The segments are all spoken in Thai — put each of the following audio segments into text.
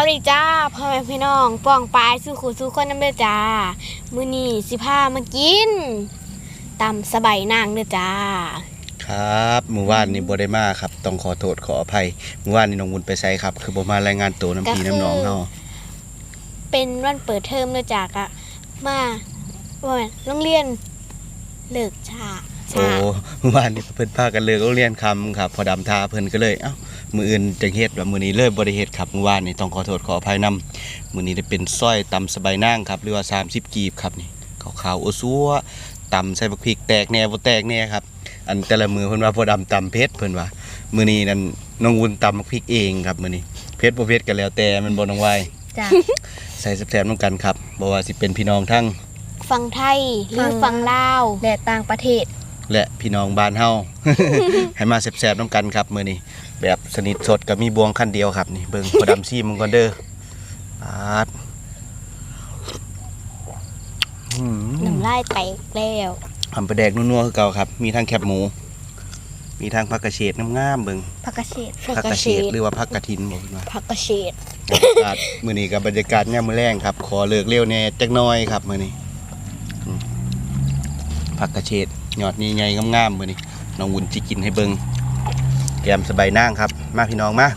วัสดีจ้าพ่อแม่พี่น้องป้องปลายสู้ขู่สู้คนน้ำเด้อจ้า มื้อนี้สิพามากินตำสบายนางเด้อจ้า ครับมือว่านนี่บ่ได้มาครับ ต้องขอโทษขออภัยมือว่านนี่น้องวุ้นไปไสครับ คือบ่มารายงานตัวน้ำพีน้ำหนองเฮาเป็นวันเปิดเทอมเด้อจ้ากะมาว่าแม่นโรงเรียนเลิกช้า โอ้ช้ามือว่านนี่เพิ่นพากันเลิกโรงเรียนคำครับ พอดำทาเพิ่นก็เลยเอ้ามืออื่นจังเฮ็ดว่ามื้อนี้เลยบ่ได้เฮ็ดครับมือว่านนี่ต้องขอโทษขออภัยนํมื้อนี้ได้เป็นซอยตำสบายนางครับหรือว่า 30 กีบครับนี่ขาวๆโอซัวตำใส่บักพริกแตกแหน่บ่แตกแหน่ครับอันแต่ละมือเพิ่นว่าพอดำตำเผ็ดเพิ่นว่ามื้อนี้นั่นน้องวุ้นตำบักพริกเองครับมื้อนี้เผ็ดบ่เผ็ดก็แล้วแต่มันบ่น้องวายจ้ะใส่แซ่บๆน้ำกันครับบ่ว่าสิเป็นพี่น้องทั้งฟังไทยหรือฟัฟังงลาวและต่างประเทศ และพี่น้องบ้านเฮา ให้มาแซ่บๆน้ำกันครับมื้อนี้แบบสนิทสดก็มีบวงขั้นเดียวครับนี่เบิ่งพอดำซีมึงก่อนเด้อปาดอืมน้ำลายแตกแล้วทำปลาแดกนัวๆคือเก่าครับ มีทั้งแคบหมู มีทั้งผักกระเฉดงามๆเบิ่งผักกระเฉดผักกระเฉดหรือว่าผักกระถินบอกว่า ผักกระเฉดบรรยากาศมื้อนี้กับบรรยากาศยามมื้อแรงครับ ขอเลิกเร็วแหน่จักหน้อยครับมื้อนี้อืมผักกระเฉด ยอดใหญ่ๆงามๆมื้อนี้น้องวุ้นสิกินให้เบิ่งแกมสบายนางครับ มาพี่น้องมา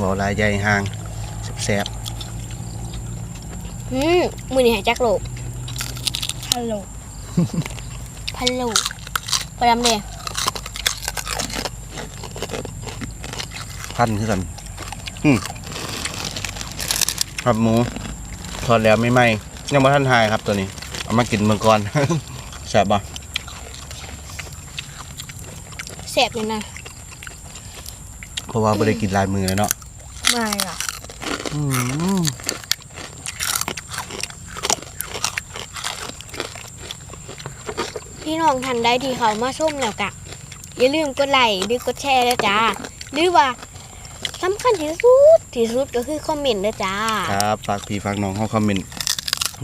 บ่ลายใหญ่ห่างแซ่บอืมมื้อนี้หายจักโลกฮัลโหลพันโลกไปดำเด้ๆพันคือกันอืมครับหมูทอดแล้วไม่ไหมยังบ่ทันหายครับตัวนี้ เอามากินเบิ่งก่อนแซ่บบ่แสบเลยนะเพราะว่าบ่ได้กินหลายมื้อแล้วเนาะไม่หรอกอืมพี่น้องทันได้ที่เขามาชมแล้วกะ อย่าลืมกดไลค์หรือกดแชร์ด้วยจ้าหรือว่าสำคัญที่สุดที่สุดก็คือคอมเมนต์ด้วยจ้า ครับฝากพี่ฝากน้องเฮาคอมเมนต์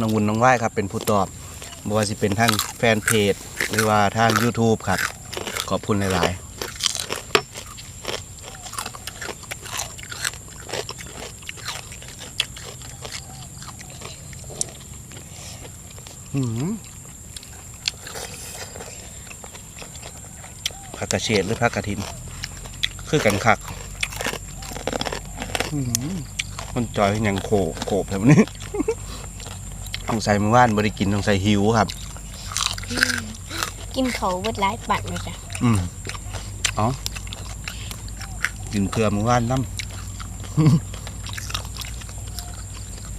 น้องวุ้นน้องว่ายครับ เป็นผู้ตอบบ่ว่าสิเป็นทางแฟนเพจ หรือว่าทาง YouTube ครับ ขอบคุณหลายๆอืมผักกระเฉดหรือผักกระถิน คือกันคักอืมมันจอยยังโขกโขบแบบนี้ต้องใส่มือว่านบริกินต้องใส่หิวครับ กินเขาเบิดหลายปัดเลยจ้ะ อืมเอ๋อกินเพื่อมือว่านน้ำ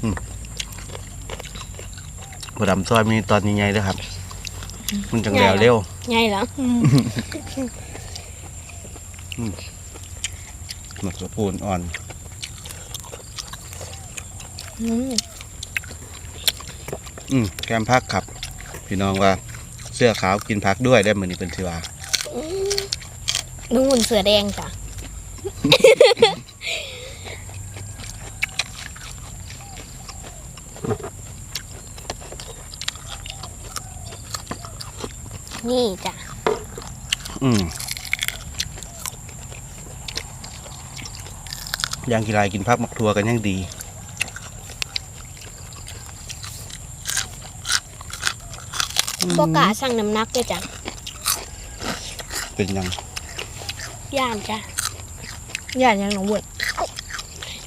อืมบดำซอยมีตอนยังไงด้วยครับ มันจังแล้วเร็วไงเหรอหมักสะพูนอ่อนอืมอืมแกมพักครับ พี่น้องว่าเสื้อขาวกินพักด้วยได้เหมือนนี้เป็นทีว่า ลุงหุ่นเสือแดงจ้ะ นี่จ้ะ อืมย่างกีฬากินพักมักทัวกันยังดีบกาสั่งน้ำหนักเลยจ้ะ เป็นยัง ย่านจ้ะอย่ายังหนองบุญ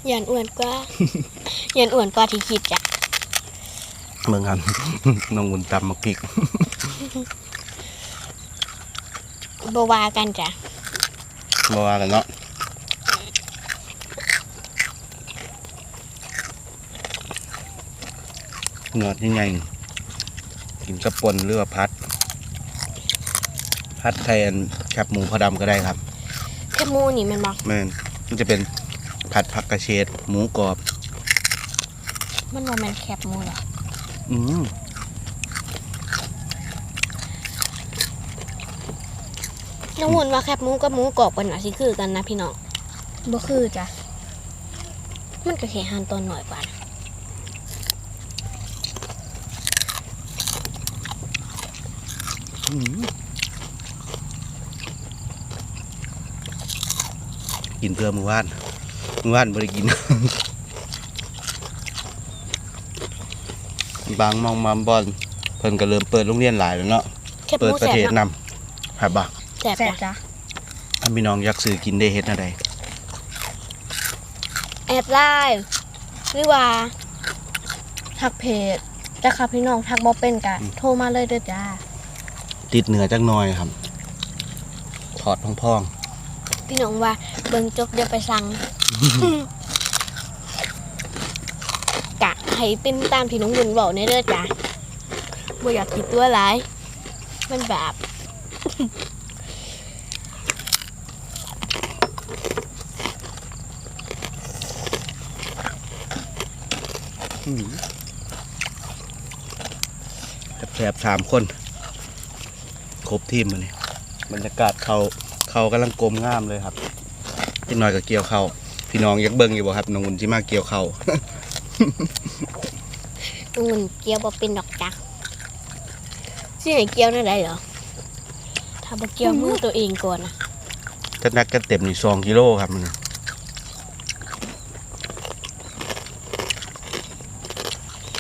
ย่านอ้วนกว่า ย่านอ้วนกว่าที่คิดจ้ะเมืองครับน้องหุ่นตำมักพริกบวากันจ้ะมาว่ากันเนาะเนื้อที่ไงกินกระปนหรือว่าพัด พัดแทนแคบหมูพอดำก็ได้ครับ แค่หมูนี่แมันบอกแม่นมันจะเป็นผัดผักกระเฉดหมูกรอบ มันว่ามันแคบหมูเหรออืมน้องหุ่นว่าแคบหมูกับหมูกรอบกันหน่อยสิคือกันนะพี่น้องบ่คือจ้ะมันก็แค่หั่นตอนหน่อยกว่านะอืม กินเพื่อมือว่านมือว่านบริกิน บางมองมาบอลเพิ่นก็เริ่มเปิดโรงเรียนหลายแล้วเนาะเปิดประเทศนำหาบบ่แสบจ้ะถ้าพี่น้องอยากซื้อกินได้เฮ็ดอะไรแอบไลน์หรือว่าทักเพจแต่ค่ะพี่น้องทักบอเป็นกันโทรมาเลยเด้อจ้าติดเหนือจักหน่อยครับถอดพ่อง พี่น้องว่าเบิ่งจบเดี๋ยวไปสั่งกะให้เป็นตามที่น้องบุญบอกในเด้อจ้ะบ่อยากคิดตัวหลายมันแบบแสบสามคน ครบทีมมาเนี่ยบรรยากาศเขา เขากำลังกลมงามเลยครับอีกหน่อยก็เกี่ยวเขาพี่น้องอยากเบิ่งอยู่บ่ครับน้องอุ่นที่มาเกี่ยวเขาน้องบุญเกี่ยวบ่เป็นดอกจ้ะสิให้เกี่ยวนั่นได้เหรอถ้าบ่เกี่ยวมือตัวเองก่อนนะถ้านักกันเต็มนี่สองกิโลครับมัน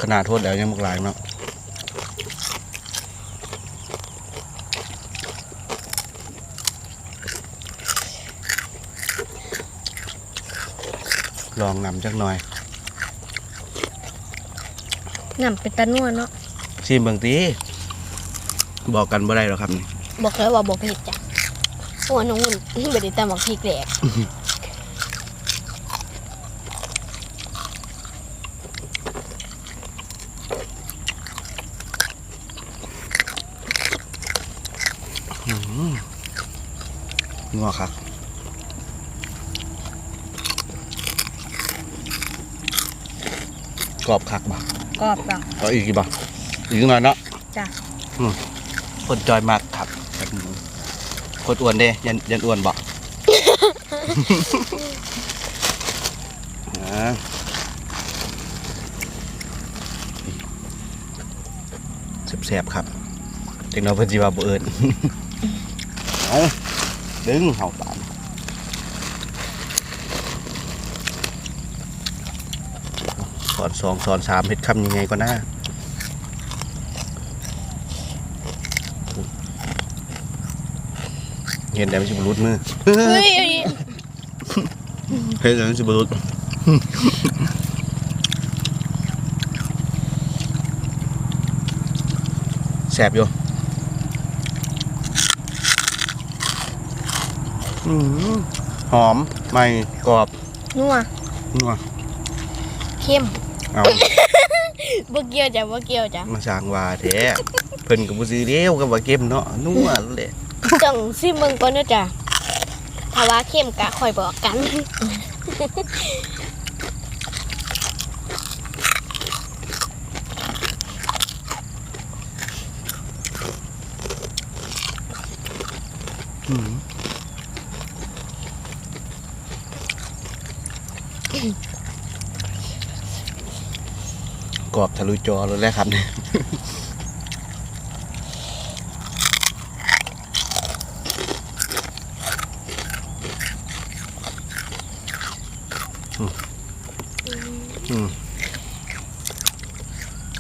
ขนาดโทษแล้วยังมากหลายเนาะ ลองนำจักหน่อยน้ำเป็นตะนัวเนาะชิมเบางทีบอกกันบ่ได้หรอกครับนี่บอกเลยว่าบ่เผ็ดจ้ะเพราะว่าน้องบุญบ่ได้ตำบักพริกแหลก กรอบคักบ่กรอบจ้ะเอาอีกกี่บ่อีกหน่อยเนาะจ้ะอืมคนจอยมากครับแบบนี้คนอ้วนเด้ยันยันอ้วนบ่อ่าแซ่บๆครับจังเราเพิ่นสิว่าบ่เอิ้นเอาดึงเห่าปาน สอนสองสอนสามเฮ็ดคำยังไงก็น่าเห็นแต่ไม่ใช่บรุษมือเฮ้ยเฮ้ยแต่ไม่ใช่บรุษแสบอยู่หอมใหม่ กรอบ นัว นัว เข้ม เอาบ่เกี่ยวจ้ะบ่เกี่ยวจ้ะมาสร้างว่าแท้เพิ่นก็บ่ซื้อเด้วก็ว่าเก็บเนาะนัวเลยต้องซิมเบิ่งก่อนเด้อจ้ะถ้าว่าเข้มกะค่อยบอกกัน อืม กรอบทะลุจอเลยแล้วครับเนี่ย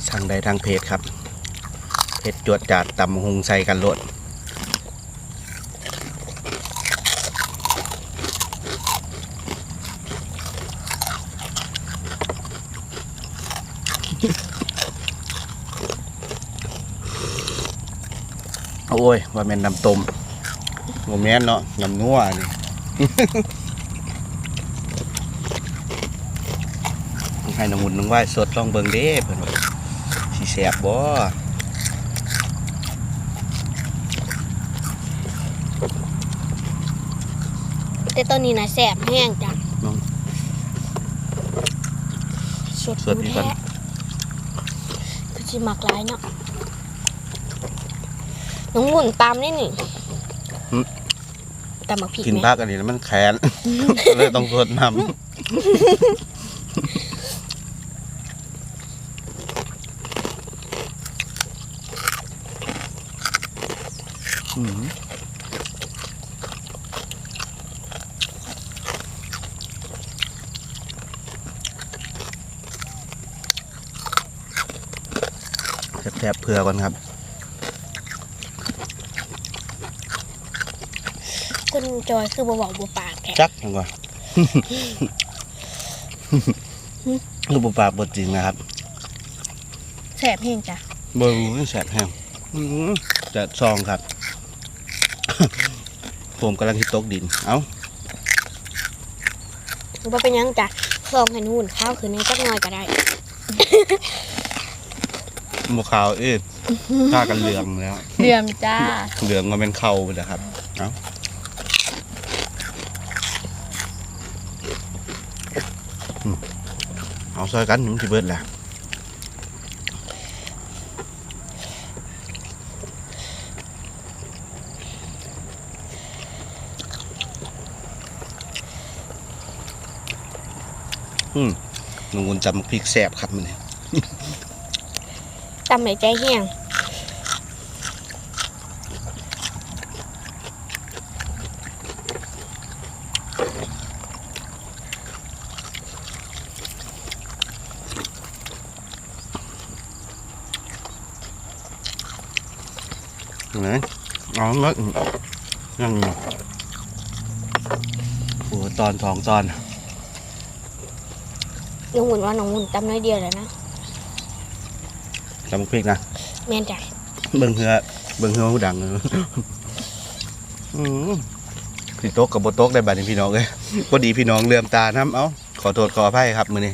สั่งได้ทางเพจครับเพจจวดจัดตำหุงใส่กันโลด โอ้ยว่าแม่นน้ำต้มโมแม่นเนาะน้ำนัวนี่ ให้น้องหุ่นน้องไหว้สดลองเบิ่งเด้เพิ่นว่าสิแซ่บบ่แต่ตอนนี้นะแสบแห้งจ้ะสดสดดูดีก่อนแท้คือสิมักหลายเนาะ น้องหมุนตามนี่นี่ตามบักพริกกินไหมผักอันนี้แล้วมันแค้นเลยต้องสดน้ำอืมบเผื่อก่อนครับ คุณ จอยคือบ่บอกบ่ปากแท้จักยังก่อนลูกปลาบดจริงนะครับแสบเฮงจ้ะบรูแสบแห้งอื้อหือจะซองครับ ผมกำลังฮิตตกดิน เอ้าบ่เป็นหยังจ้ะซองให้หุ่นข้าวคือในจักหน่อยก็ได้หมูขาวเอ้ยฆ่ากันเหลืองแล้วเดือมจ้าเหลืองก็เป็นเข่าไปแล้วครับ เอ้าอืม เอาซอยกันมันสิเบิดแหละอืมลุงกุลจำพริกแสบครับมันเนี่ย ตำในใจแห้ง ไหนอ๋อแล้วยังอยู่โอ้ตอนสองตอนน้องหุ่นว่าน้องหุ่นตำน้อยเดียวแล้วนะจำพริกนะแม่นจ้ะเบิ่งเหือเบิ่งเหือหูดังเลยอืมพี่โต๊กกับโบโต๊กได้บัดนี้พี่น้องเลยพอดีพี่น้องเลื่อมตาน้ำเอ้าขอโทษขออภัยครับมือนี้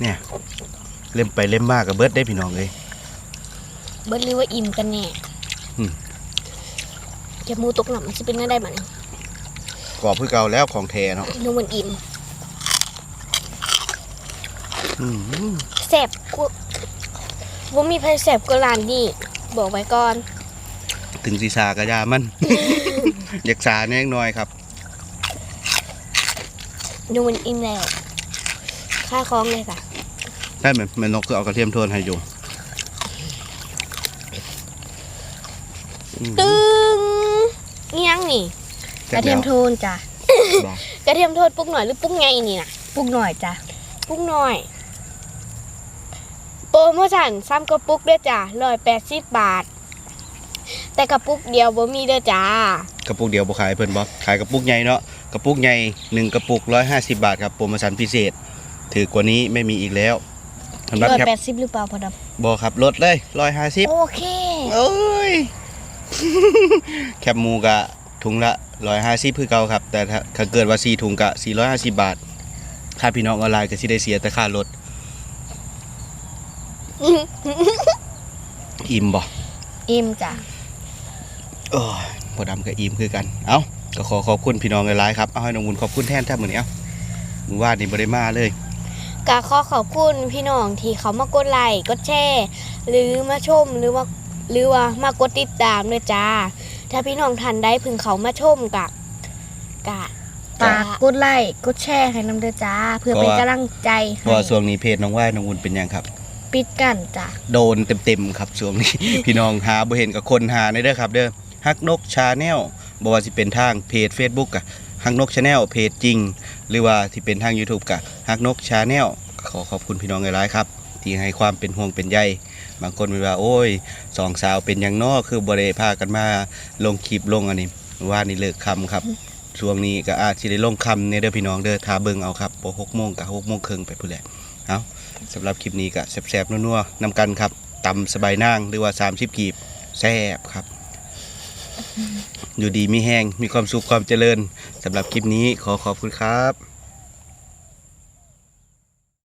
เนี่ย เล่มไปเล่มมากกับเบิร์ดได้พี่น้องเลยเบิดหรือว่าอิ่มกันแน่อืมแกมูตกหนักมันสิเป็นได้บัดนี้กรอบเพื่อเก่าแล้วของแท้เนาะน้องหุ่นอิ่มอืมแซ่บกูบ่มีไผแซ่บกว่าร้านนี้บอกไว้ก่อน ถึงสีสากระยามัน อยากสาแน่น้อยครับน้องหุ่นอิ่มแล้วค่าคล้องเลยจ้ะ ได้ไหมแม่นกคือเอากระเทียมโทนให้อยู่อืมตึงเงี้ยงนี่กระเทียมโทนจ้ะบอกกระเทียมโทษปุ๊กหน่อยหรือปุ๊กไงนี่นะปรุงหน่อยจ้ะปุ๊กหน่อย โปรโมชั่นซ้ำกระปุกเด้อจ้ะร้อยแปดสิบบาท แต่กระปุกเดียวบ่มีเด้อจ้ากระปุกเดียวบ่ขายเพิ่นบ่ขายกระปุกใหญ่เนาะกระปุกใหญ่หนึ่งกระปุกร้อยห้าสิบบาทครับโปรโมชั่นพิเศษ ถือกว่านี้ไม่มีอีกแล้ว สำหรับร้อยแคปแปดสิบหรือเปล่าพอดบอครับลดเลยร้อยห้าสิบำโอเคโอ้ย แคปหมูกะถุงละร้อยห้าสิบคือเก่าครับ แต่ถ้าถ้าเกิดว่าสี่ถุงกะสี่ร้อยห้าสิบบาท ถ้าพี่น้องออนไลน์ก็สิได้เสียแต่ค่ารถอิ่มบ่ อิ่มจ้ะ โอ้ยพอดำกับอิ่มคือกัน เอ้า ก็ขอขอบคุณพี่น้องหลายๆครับ เอาให้น้องบุญขอบคุณแทนแทบเหมือนนี้เอ้ามึงว่านี่บ่ได้มาเลย กะขอขอบคุณพี่น้องที่เขามากดไลค์กดแชร์หรือมาชมหรือว่าหรือว่ามากดติดตามด้วยจ้า ถ้าพี่น้องทันได้พึงเขามาชมกะกะฝากกดไลค์กดแชร์ให้น้ำเด้อจ้า เพื่อเป็นกำลังใจเพให้ราะว่าช่วงนี้เพจน้องว่ายน้องบุญเป็นหยังครับ ปิดกันจ้ะโดนเต็มๆครับช่วงนี้ พี่น้องหาบ่เห็นกับคนหาในเด้อครับ เด้อฮักนกชาแนลบ่ว่าสิเป็นทางเพจ Facebook กะ ฮักนกชาแนลเพจจริง หรือว่าที่เป็นทาง YouTube กะฮักนกชาแนลขอขอบคุณพี่น้องหลายๆครับ ที่ให้ความเป็นห่วงเป็นใยบางคนเวลาโอ้ยสองสาวเป็นหยังน้อคือบ่ได้พากันมาลงคลิปลงอันนี้ว่านี่เลิกคำครับช่วงนี้ก็อาจสิได้ลงคำในเด้อพี่น้องเด้อทาเบิงเอาครับบ่6โมงกับ6โมงครึ่งไปพุ่นแหละเอาสำหรับคลิปนี้ก็แซ่บๆนัวๆนำกันครับตำสบายนางหรือว่า 30 กีบแซ่บครับ อยู่ดีมีแห้งมีความสุขความเจริญสำหรับคลิปนี้ขอขอบคุณครับ